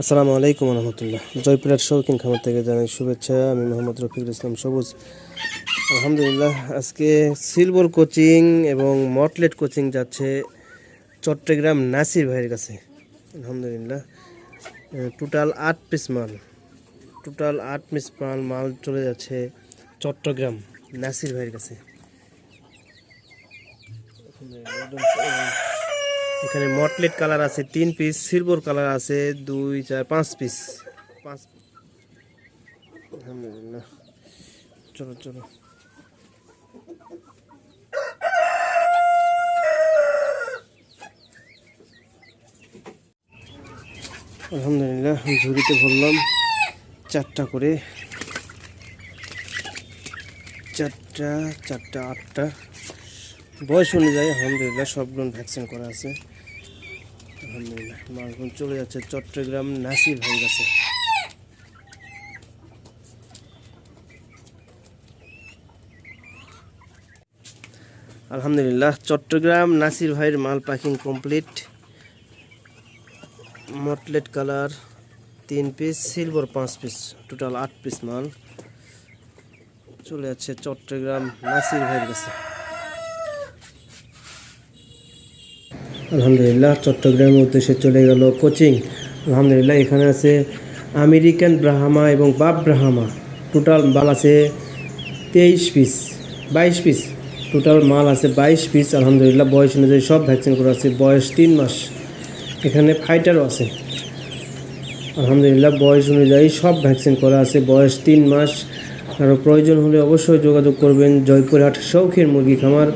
আসসালামু আলাইকুম রহমতুল্লাহ। জয়পুরের শৌখিন খামার থেকে জানাই শুভেচ্ছা। আমি মোহাম্মদ রফিকুল ইসলাম সবুজ। আলহামদুলিল্লাহ, আজকে সিলভার কোচিং এবং মটলেট কোচিং যাচ্ছে চট্টগ্রাম নাসির ভাইয়ের কাছে। আলহামদুলিল্লাহ টোটাল আট পিস মাল। টোটাল আট পিস মাল মাল চলে যাচ্ছে চট্টগ্রাম নাসির ভাইয়ের কাছে। এখানে মটলেট কালার আছে তিন পিস সিলভার কালার আছে দুই, চার, পাঁচ পিস পাঁচ চলো চলো। আলহামদুলিল্লাহ ঝুড়িতে ভরলাম চারটা করে। চারটা চারটা, আটটা। বয়স অনুযায়ী আলহামদুলিল্লাহ সবগুলো ভ্যাকসিন করা আছে। আলহামদুলিল্লাহ মালগুন চলে যাচ্ছে চট্টগ্রাম নাসির ভাই কাছে। আলহামদুলিল্লাহ, চট্টগ্রাম নাসির ভাইয়ের মাল প্যাকিং কমপ্লিট মটলেট কালার তিন পিস সিলভার পাঁচ পিস টোটাল আট পিস মাল। চলে যাচ্ছে চট্টগ্রাম নাসির ভাইয়ের কাছে। আলহামদুলিল্লাহ, চট্টগ্রামের উদ্দেশ্যে চলে গেল কোচিং। আলহামদুলিল্লাহ, এখানে আছে আমেরিকান ব্রাহামা এবং বাপ ব্রাহামা। টোটাল মাল আছে তেইশ পিস বাইশ পিস টোটাল মাল আছে বাইশ পিস আলহামদুলিল্লাহ, বয়স অনুযায়ী সব ভ্যাকসিন করা আছে, বয়স তিন মাস। এখানে ফাইটারও আছে। আলহামদুলিল্লাহ, বয়স অনুযায়ী সব ভ্যাকসিন করা আছে, বয়স তিন মাস। আরও প্রয়োজন হলে অবশ্যই যোগাযোগ করবেন, জয়পুরহাট শৌখিন মুরগি খামার।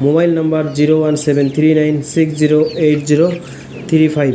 Mobile number zero one seven three nine six zero eight zero three five.